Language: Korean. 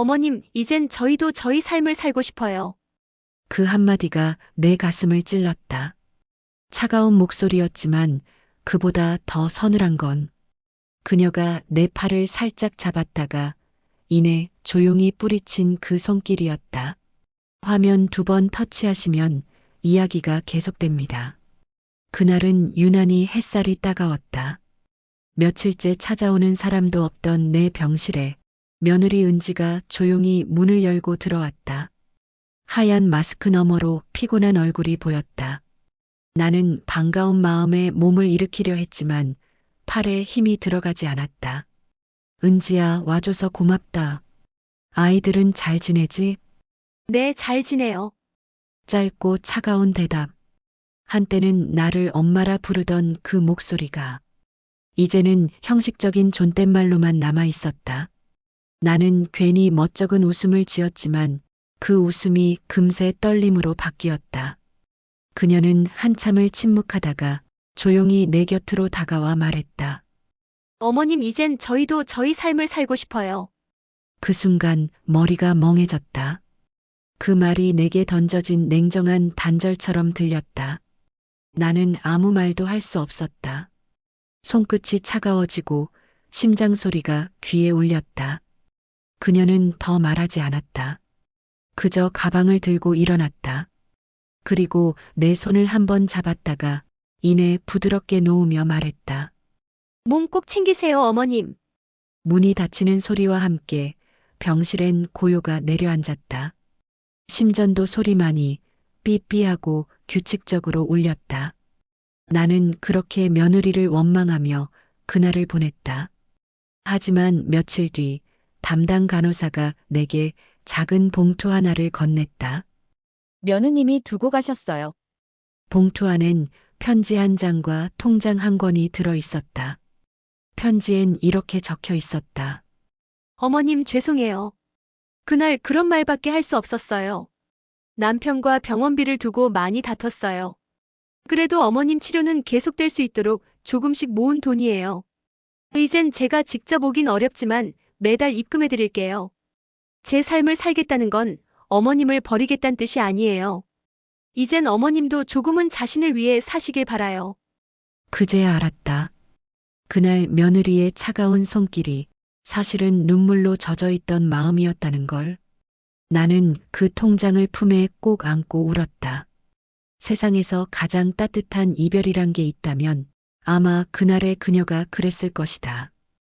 어머님, 이젠 저희도 저희 삶을 살고 싶어요. 그 한마디가 내 가슴을 찔렀다. 차가운 목소리였지만 그보다 더 서늘한 건 그녀가 내 팔을 살짝 잡았다가 이내 조용히 뿌리친 그 손길이었다. 화면 두 번 터치하시면 이야기가 계속됩니다. 그날은 유난히 햇살이 따가웠다. 며칠째 찾아오는 사람도 없던 내 병실에 며느리 은지가 조용히 문을 열고 들어왔다. 하얀 마스크 너머로 피곤한 얼굴이 보였다. 나는 반가운 마음에 몸을 일으키려 했지만 팔에 힘이 들어가지 않았다. 은지야, 와줘서 고맙다. 아이들은 잘 지내지? 네, 잘 지내요. 짧고 차가운 대답. 한때는 나를 엄마라 부르던 그 목소리가 이제는 형식적인 존댓말로만 남아 있었다. 나는 괜히 멋쩍은 웃음을 지었지만 그 웃음이 금세 떨림으로 바뀌었다. 그녀는 한참을 침묵하다가 조용히 내 곁으로 다가와 말했다. 어머님, 이젠 저희도 저희 삶을 살고 싶어요. 그 순간 머리가 멍해졌다. 그 말이 내게 던져진 냉정한 단절처럼 들렸다. 나는 아무 말도 할 수 없었다. 손끝이 차가워지고 심장 소리가 귀에 울렸다. 그녀는 더 말하지 않았다. 그저 가방을 들고 일어났다. 그리고 내 손을 한번 잡았다가 이내 부드럽게 놓으며 말했다. 몸 꼭 챙기세요, 어머님. 문이 닫히는 소리와 함께 병실엔 고요가 내려앉았다. 심전도 소리만이 삐삐하고 규칙적으로 울렸다. 나는 그렇게 며느리를 원망하며 그날을 보냈다. 하지만 며칠 뒤 담당 간호사가 내게 작은 봉투 하나를 건넸다. 며느님이 두고 가셨어요. 봉투 안엔 편지 한 장과 통장 한 권이 들어 있었다. 편지엔 이렇게 적혀 있었다. 어머님, 죄송해요. 그날 그런 말밖에 할 수 없었어요. 남편과 병원비를 두고 많이 다퉜어요. 그래도 어머님 치료는 계속될 수 있도록 조금씩 모은 돈이에요. 이젠 제가 직접 오긴 어렵지만 매달 입금해 드릴게요. 제 삶을 살겠다는 건 어머님을 버리겠다는 뜻이 아니에요. 이젠 어머님도 조금은 자신을 위해 사시길 바라요. 그제야 알았다. 그날 며느리의 차가운 손길이 사실은 눈물로 젖어 있던 마음이었다는 걸. 나는 그 통장을 품에 꼭 안고 울었다. 세상에서 가장 따뜻한 이별이란 게 있다면 아마 그날의 그녀가 그랬을 것이다.